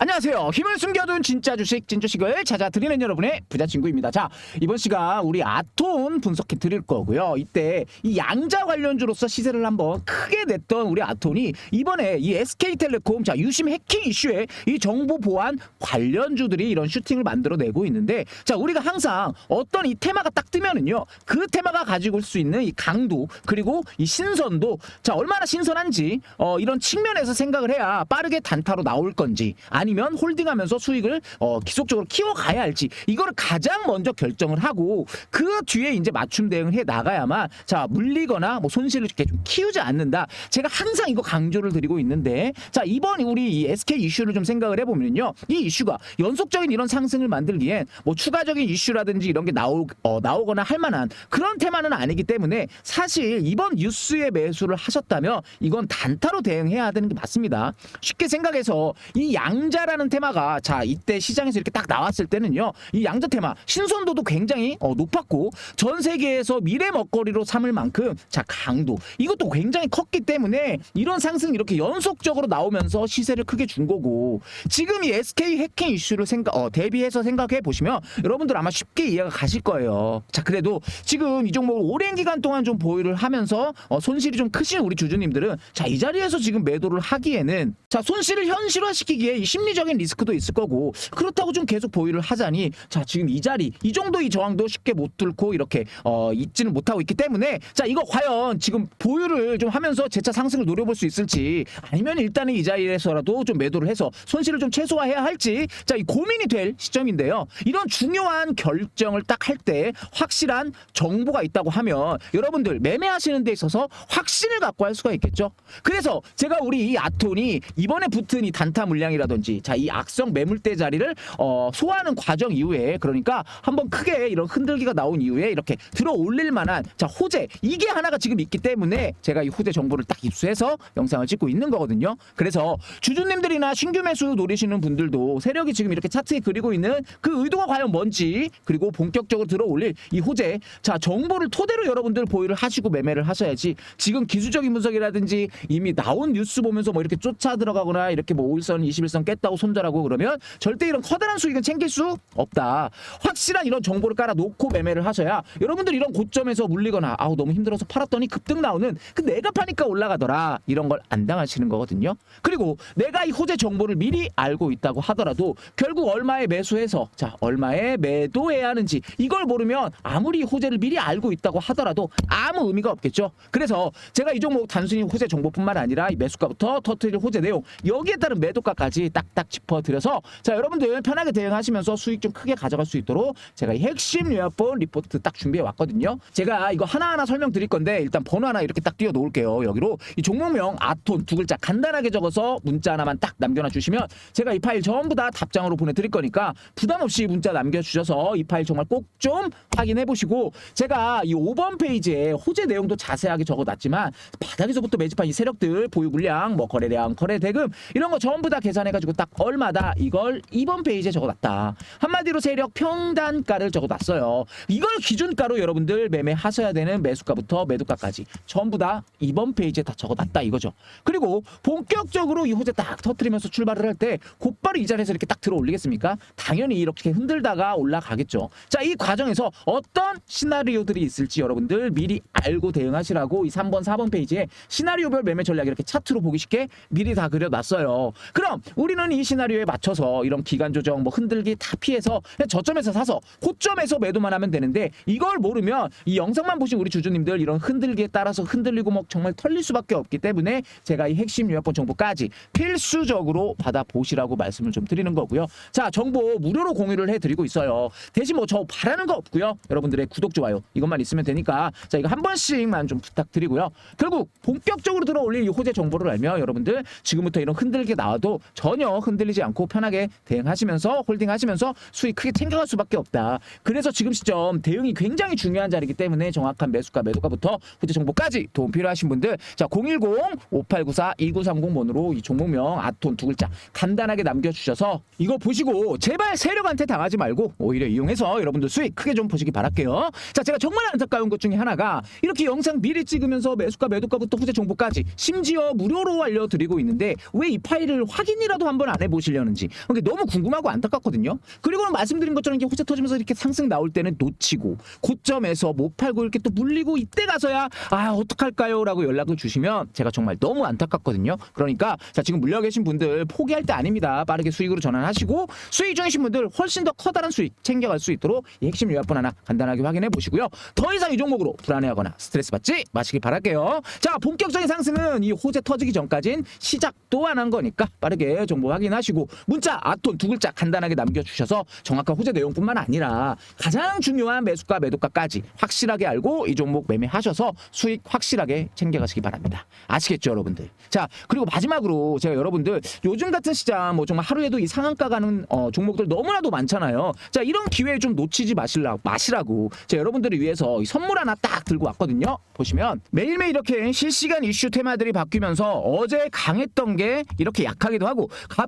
안녕하세요. 힘을 숨겨둔 진짜 주식, 진주식을 찾아드리는 여러분의 부자친구입니다. 자, 이번 시간 우리 아톤 분석해 드릴 거고요. 이때 이 양자 관련주로서 시세를 한번 크게 냈던 우리 아톤이 이번에 이 SK텔레콤, 자, 유심 해킹 이슈에 이 정보 보안 관련주들이 이런 슈팅을 만들어내고 있는데 자, 우리가 항상 어떤 이 테마가 딱 뜨면은요. 그 테마가 가지고 올 수 있는 이 강도 그리고 이 신선도 자, 얼마나 신선한지 어, 이런 측면에서 생각을 해야 빠르게 단타로 나올 건지 아니 면 홀딩하면서 수익을 어, 지속적으로 키워가야 할지 이거를 가장 먼저 결정을 하고 그 뒤에 이제 맞춤 대응을 해 나가야만 자 물리거나 뭐 손실을 이렇게 좀 키우지 않는다. 제가 항상 이거 강조를 드리고 있는데 자 이번 우리 이 SK 이슈를 좀 생각을 해보면요 이 이슈가 연속적인 이런 상승을 만들기엔 뭐 추가적인 이슈라든지 이런 게 나오 어, 나오거나 할 만한 그런 테마는 아니기 때문에 사실 이번 뉴스에 매수를 하셨다면 이건 단타로 대응해야 되는 게 맞습니다. 쉽게 생각해서 이 양자 라는 테마가 자 이때 시장에서 이렇게 딱 나왔을 때는요 이 양자 테마 신선도도 굉장히 어, 높았고 전 세계에서 미래 먹거리로 삼을 만큼 자 강도 이것도 굉장히 컸기 때문에 이런 상승 이렇게 연속적으로 나오면서 시세를 크게 준 거고 지금 이 SK 해킹 이슈를 생각 어, 대비해서 생각해 보시면 여러분들 아마 쉽게 이해가 가실 거예요. 자 그래도 지금 이 종목을 오랜 기간 동안 좀 보유를 하면서 어, 손실이 좀 크신 우리 주주님들은 자 이 자리에서 지금 매도를 하기에는 자 손실을 현실화시키기에 이 심리 적인 리스크도 있을 거고 그렇다고 좀 계속 보유를 하자니 자 지금 이 자리 이 정도 이 저항도 쉽게 못 뚫고 이렇게 어 있지는 못하고 있기 때문에 자 이거 과연 지금 보유를 좀 하면서 재차 상승을 노려볼 수 있을지 아니면 일단은 이 자리에서라도 좀 매도를 해서 손실을 좀 최소화해야 할지 자 이 고민이 될 시점인데요. 이런 중요한 결정을 딱 할 때 확실한 정보가 있다고 하면 여러분들 매매하시는 데 있어서 확신을 갖고 할 수가 있겠죠? 그래서 제가 우리 이 아톤이 이번에 붙은 이 단타 물량이라든지 자 이 악성 매물대 자리를 어, 소화하는 과정 이후에 그러니까 한번 크게 이런 흔들기가 나온 이후에 이렇게 들어 올릴 만한 자 호재 이게 하나가 지금 있기 때문에 제가 이 호재 정보를 딱 입수해서 영상을 찍고 있는 거거든요. 그래서 주주님들이나 신규 매수 노리시는 분들도 세력이 지금 이렇게 차트에 그리고 있는 그 의도가 과연 뭔지 그리고 본격적으로 들어 올릴 이 호재 자 정보를 토대로 여러분들 보유를 하시고 매매를 하셔야지 지금 기술적인 분석이라든지 이미 나온 뉴스 보면서 뭐 이렇게 쫓아 들어가거나 이렇게 뭐 5일선 21선 깼다 고 손절하고 그러면 절대 이런 커다란 수익은 챙길 수 없다. 확실한 이런 정보를 깔아 놓고 매매를 하셔야 여러분들 이런 고점에서 물리거나 아우 너무 힘들어서 팔았더니 급등 나오는 그 내가 파니까 올라가더라 이런 걸 안 당하시는 거거든요. 그리고 내가 이 호재 정보를 미리 알고 있다고 하더라도 결국 얼마에 매수해서 자 얼마에 매도해야 하는지 이걸 모르면 아무리 호재를 미리 알고 있다고 하더라도 아무 의미가 없겠죠. 그래서 제가 이 종목 단순히 호재 정보뿐만 아니라 이 매수가부터 터트릴 호재 내용 여기에 따른 매도가까지 딱딱 짚어드려서 자 여러분들 편하게 대응하시면서 수익 좀 크게 가져갈 수 있도록 제가 이 핵심 요약본 리포트 딱 준비해 왔거든요. 제가 이거 하나하나 설명드릴 건데 일단 번호 하나 이렇게 딱 띄워 놓을게요. 여기로 이 종목명 아톤 두 글자 간단하게 적어서 문자 하나만 딱 남겨놔 주시면 제가 이 파일 전부 다 답장으로 보내드릴 거니까 부담 없이 문자 남겨주셔서 이 파일 정말 꼭 좀 확인해 보시고 제가 이 5번 페이지에 호재 내용도 자세하게 적어놨지만 바닥에서부터 매집한 이 세력들 보유 물량 뭐 거래량 거래 대금 이런 거 전부 다 계산해가지고 딱 얼마다? 이걸 2번 페이지에 적어놨다. 한마디로 세력 평단가를 적어놨어요. 이걸 기준가로 여러분들 매매하셔야 되는 매수가부터 매도가까지 전부 다 2번 페이지에 다 적어놨다 이거죠. 그리고 본격적으로 이 호재 딱 터트리면서 출발을 할 때 곧바로 이 자리에서 이렇게 딱 들어 올리겠습니까? 당연히 이렇게 흔들다가 올라가겠죠. 자 이 과정에서 어떤 시나리오들이 있을지 여러분들 미리 알고 대응하시라고 이 3번 4번 페이지에 시나리오별 매매 전략 이렇게 차트로 보기 쉽게 미리 다 그려놨어요. 그럼 우리는 이 시나리오에 맞춰서 이런 기간 조정 뭐 흔들기 다 피해서 저점에서 사서 고점에서 매도만 하면 되는데 이걸 모르면 이 영상만 보신 우리 주주님들 이런 흔들기에 따라서 흔들리고 뭐 정말 털릴 수밖에 없기 때문에 제가 이 핵심 요약본 정보까지 필수적으로 받아보시라고 말씀을 좀 드리는 거고요. 자 정보 무료로 공유를 해드리고 있어요. 대신 뭐 저 바라는 거 없고요. 여러분들의 구독 좋아요 이것만 있으면 되니까 자 이거 한 번씩만 좀 부탁드리고요. 결국 본격적으로 들어 올릴 이 호재 정보를 알면 여러분들 지금부터 이런 흔들기 나와도 전혀 흔들리지 않고 편하게 대응하시면서 홀딩하시면서 수익 크게 챙겨갈 수밖에 없다 그래서 지금 시점 대응이 굉장히 중요한 자리이기 때문에 정확한 매수가 매도가부터 호재 정보까지 도움 필요하신 분들 자 010-5894-2930 번호로 이 종목명 아톤 두 글자 간단하게 남겨주셔서 이거 보시고 제발 세력한테 당하지 말고 오히려 이용해서 여러분들 수익 크게 좀 보시기 바랄게요. 자, 제가 정말 안타까운 것 중에 하나가 이렇게 영상 미리 찍으면서 매수가 매도가부터 후재 정보까지 심지어 무료로 알려드리고 있는데 왜 이 파일을 확인이라도 한번 한번 안 해보시려는지 그게 너무 궁금하고 안타깝거든요. 그리고는 말씀드린 것처럼 이게 호재 터지면서 이렇게 상승 나올 때는 놓치고 고점에서 못 팔고 이렇게 또 물리고 이때 가서야 아 어떡할까요 라고 연락을 주시면 제가 정말 너무 안타깝거든요. 그러니까 자 지금 물려 계신 분들 포기할 때 아닙니다. 빠르게 수익으로 전환하시고 수익 중이신 분들 훨씬 더 커다란 수익 챙겨갈 수 있도록 이 핵심 요약본 하나 간단하게 확인해 보시고요. 더 이상 이 종목으로 불안해하거나 스트레스 받지 마시길 바랄게요. 자 본격적인 상승은 이 호재 터지기 전까진 시작도 안한 거니까 빠르게 정보 확인 하시고 문자 아톤 두 글자 간단하게 남겨주셔서 정확한 호재 내용뿐만 아니라 가장 중요한 매수가 매도가까지 확실하게 알고 이 종목 매매하셔서 수익 확실하게 챙겨가시기 바랍니다. 아시겠죠 여러분들? 자 그리고 마지막으로 제가 여러분들 요즘 같은 시장 뭐 정말 하루에도 이 상한가 가는 어, 종목들 너무나도 많잖아요. 자 이런 기회 좀 놓치지 마시라, 마시라고 제가 여러분들을 위해서 이 선물 하나 딱 들고 왔거든요. 보시면 매일매일 이렇게 실시간 이슈 테마들이 바뀌면서 어제 강했던 게 이렇게 약하기도 하고 갑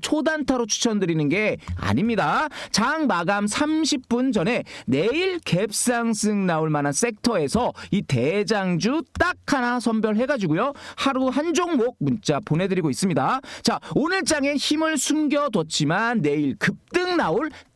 초단타로 추천드리는 게 아닙니다. 장 마감 30분 전에 내일 갭상승 나올 만한 섹터에서 이 대장주 딱 하나 선별해가지고요. 하루 한 종목 문자 보내드리고 있습니다. 자, 오늘 장에 힘을 숨겨뒀지만 내일 급등 나올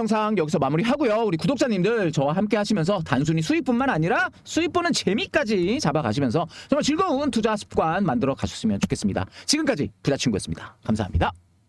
영상 여기서 마무리하고요. 우리 구독자님들 저와 함께 하시면서 단순히 수익뿐만 아니라 수익 보는 재미까지 잡아가시면서 정말 즐거운 투자 습관 만들어 가셨으면 좋겠습니다. 지금까지 부자친구였습니다. 감사합니다.